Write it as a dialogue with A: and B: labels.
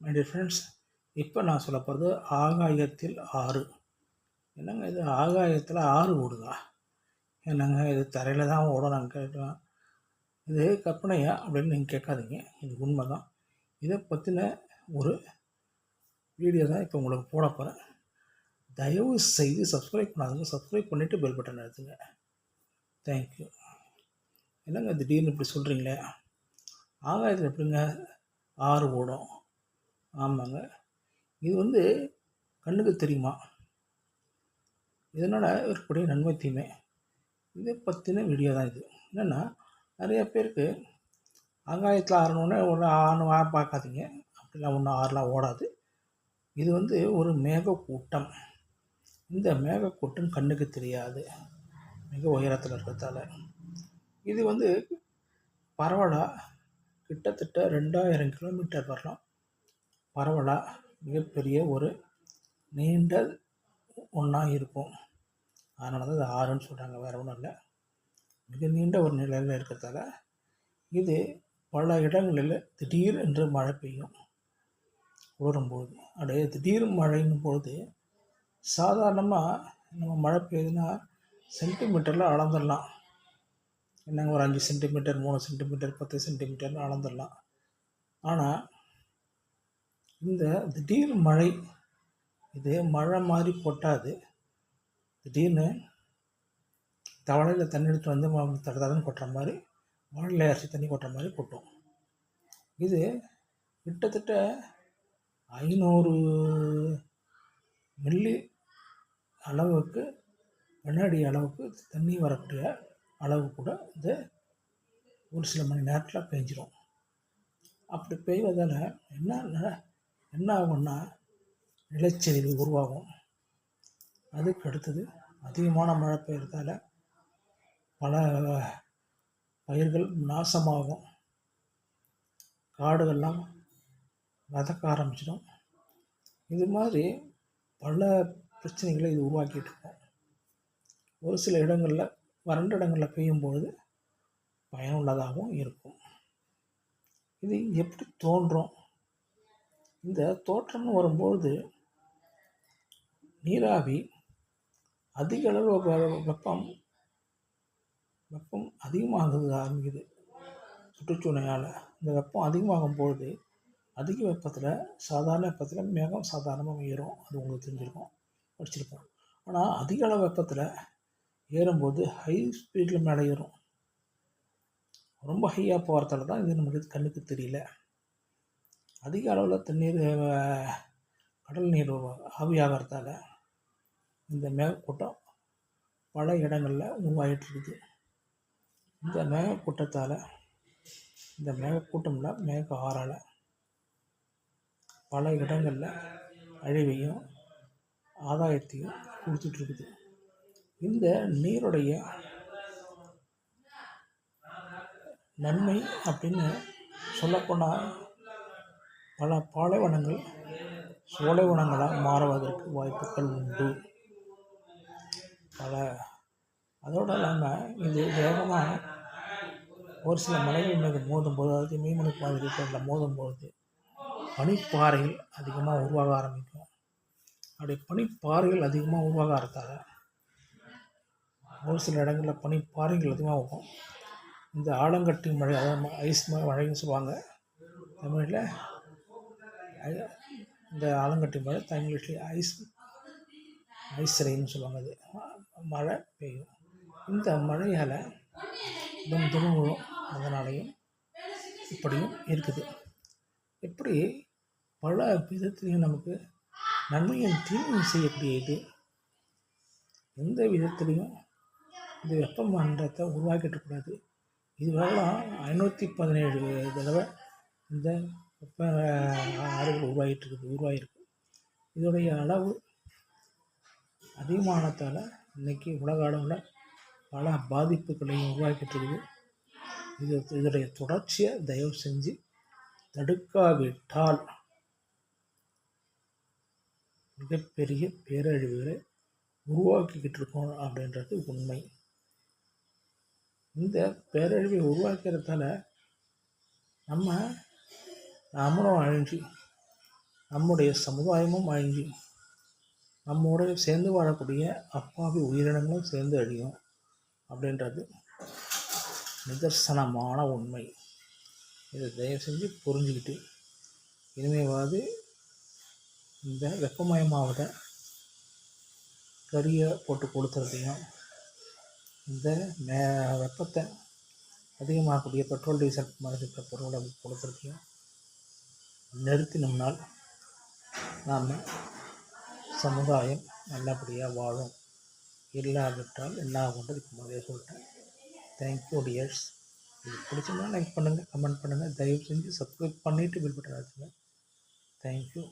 A: My dear friends இப்போ நான் சொல்ல போகிறது ஆகாயத்தில் ஆறு. என்னங்க இது? ஆகாயத்தில் ஆறு ஓடுதா? என்னங்க இது? தரையில் தான் ஓடும் நான் கேட்கலாம். இது கற்பனையா அப்படின்னு நீங்கள் கேட்காதீங்க. இது உண்மை தான் இதை பற்றின ஒரு வீடியோ தான் இப்போ உங்களுக்கு போட போகிறேன் தயவு செய்து சப்ஸ்கிரைப் பண்ணாதுங்க சப்ஸ்கிரைப் பண்ணிவிட்டு பெல் பட்டன் எடுத்துங்க தேங்க்யூ என்னங்க திடீர்னு இப்படி சொல்கிறீங்களே ஆகாயத்தில் எப்படிங்க ஆறு ஓடும்? ஆமாங்க. இது வந்து கண்ணுக்கு தெரியுமா? இதனால் இருக்கக்கூடிய நன்மை தீமை. இதை பற்றின வீடியோ தான் இது. என்னென்னா நிறைய பேருக்கு ஆகாயத்தில் ஆறணுன்னே ஒன்று ஆணு பார்க்காதீங்க. அப்படிலாம் ஒன்றும் ஆறலாம் ஓடாது. இது வந்து ஒரு மேகக்கூட்டம் இந்த மேகக்கூட்டம் கண்ணுக்கு தெரியாது. மிக உயரத்தில் இருக்கிறதால. இது வந்து பரவலாக கிட்டத்தட்ட ரெண்டாயிரம் கிலோமீட்டர் வரலாம். பரவலாக மிகப்பெரிய ஒரு நீண்ட ஒன்றா இருக்கும் அதனால தான் இது ஆறுன்னு சொல்கிறாங்க வேறு ஒன்றும் இல்லை. மிக நீண்ட ஒரு நிலையில் இருக்கிறதால இது பல இடங்களில் திடீர் என்று மழை பெய்யும். உலரும்போது. அப்படியே திடீர் மழைன்னும் பொழுது சாதாரணமாக நம்ம மழை பெய்யுதுன்னா சென்டிமீட்டரில் அளந்துடலாம். என்னங்க ஒரு அஞ்சு சென்டிமீட்டர் மூணு சென்டிமீட்டர் பத்து சென்டிமீட்டர்னு அளந்துடலாம். ஆனால் இந்த திடீர் மழை இது மழை மாதிரி கொட்டாது. திடீர்னு தவளையில் தண்ணி எடுத்து வந்து தட கொட்டுற மாதிரி வானிலை அரிசி தண்ணி கொட்டுற மாதிரி கொட்டும். இது கிட்டத்தட்ட ஐநூறு மில்லி அளவுக்கு வினாடி அளவுக்கு தண்ணி வரக்கூடிய அளவு கூட இது ஒரு சில மணி நேரத்தில் பெஞ்சிடும் அப்படி பெய்வதால் என்ன என்ன ஆகும்னா நிலச்சரிவு உருவாகும். அதுக்கு அடுத்தது அதிகமான மழை பெய்யறதால பல பயிர்கள் நாசமாகும். காடுகள்லாம் வதக்க ஆரம்பிச்சிடும். இது மாதிரி பல பிரச்சனைகளை இது உருவாக்கிட்டு இருக்கும் ஒரு சில இடங்களில் வறண்ட இடங்களில் பெய்யும் பொழுது பயனுள்ளதாகவும் இருக்கும். இது எப்படி தோன்றும்? இந்த தோற்றம்னு வரும்பொழுது நீராவி அதிக அளவு வெப்பம் வெப்பம் அதிகமாகுது ஆரம்பிக்குது. சுற்றுச்சூழலால் இந்த வெப்பம் அதிகமாகும் பொழுது அதிக வெப்பத்தில் சாதாரண வெப்பத்தில் மேகம் சாதாரணமாக ஏறும் அது உங்களுக்கு தெரிஞ்சிருக்கும். படிச்சிருப்போம். ஆனால் அதிக அளவு வெப்பத்தில் ஏறும்போது ஹை ஸ்பீடில் மேலே ஏறும். ரொம்ப ஹையாக போகிறதால தான் இது நமக்கு கண்ணுக்கு தெரியல. அதிக அளவில் தண்ணீர் கடல் நீர் ஆவியாகிறதால இந்த மேகக்கூட்டம் பல இடங்களில் உருவாகிட்டுருக்குது இந்த மேகக்கூட்டத்தால் இந்த மேகக்கூட்டம்ல மேக ஆறால் பல இடங்களில் அழிவையும் ஆதாயத்தையும் கொடுத்துட்ருக்குது இந்த நீருடைய நன்மை அப்படின்னு சொல்லப்போனால் பல பாலைவனங்கள் சோலைவனங்களாக மாறுவதற்கு வாய்ப்புகள் உண்டு. பல. அதோடு இல்லாமல் இது வேகமாக ஒரு சில மலைகள் மீது மோதும்போது அதாவது மீன்மணி மாதிரி இருக்கிறதுல மோதும்போது பனிப்பாறைகள் அதிகமாக உருவாக ஆரம்பிக்கும். அப்படி பனிப்பாறைகள் அதிகமாக உருவாக ஆரத்தால் ஒரு சில இடங்களில் பனிப்பாறைகள் அதிகமாக இருக்கும். இந்த ஆலங்கட்டி மழை அதாவது ஐஸ் மழைன்னு சொல்லுவாங்க. தமிழில் இந்த ஆலங்கட்டி மழை தமிழ்நாட்டில் ஐஸ் ஐஸ் ரெயின்னு சொல்லுவாங்க அது. மழை பெய்யும். இந்த மழையால் தும் தினம் விழும் அதனாலையும் இப்படியும் இருக்குது. இப்படி பல விதத்துலேயும் நமக்கு நன்மையும் தீமையும் செய்யக்கூடிய இது எந்த விதத்துலேயும் இந்த வெப்பமண்டலத்தை உருவாக்கிட்டு கூடாது இதுவரெல்லாம் ஐநூற்றி பதினேழு தடவை இந்த வெப்ப ஆறுகள் உருவாகிட்டு இருக்குது உருவாகிருக்கு இதோடைய அளவு அதிகமானதால் இன்றைக்கி உலக அளவில் பல பாதிப்புகளையும் உருவாக்கிட்டு இருக்குது இது இதோடைய தொடர்ச்சியை தயவு செஞ்சு தடுக்காவிட்டால் மிகப்பெரிய பேரழிவுகளை உருவாக்கிக்கிட்டு இருக்கோம் அப்படின்றது உண்மை. இந்த பேரழிவை உருவாக்கிறதால நம்ம நாமளும் அழிஞ்சு நம்முடைய சமுதாயமும் அழிஞ்சு நம்மோட சேர்ந்து வாழக்கூடிய அப்பாவி உயிரினங்களும் சேர்ந்து அழியும் அப்படின்றது நிதர்சனமான உண்மை. இதை தயவு செஞ்சு புரிஞ்சுக்கிட்டு இனிமேவாவது இந்த வெப்பமயமாவத கறியை போட்டு கொளுத்துறதையும் இந்த மே வெப்பத்தை அதிகமாகக்கூடிய பெட்ரோல் டீசல் மாதிரி இருக்கிற பொருளை கொளுத்துறதையும் நிறுத்தினோம்னால் நாம் சமுதாயம் நல்லபடியாக வாழும். இல்லாவிட்டால் என்ன ஆகுன்றது இப்போ முதலே சொல்லிட்டேன். தேங்க்யூ டியர்ஸ் இது பிடிச்சிருந்தா லைக் பண்ணுங்கள் கமெண்ட் பண்ணுங்கள் தயவு செஞ்சு சப்ஸ்கிரைப் பண்ணிவிட்டு பில் பட்டன் அழுத்துங்க. தேங்க்யூ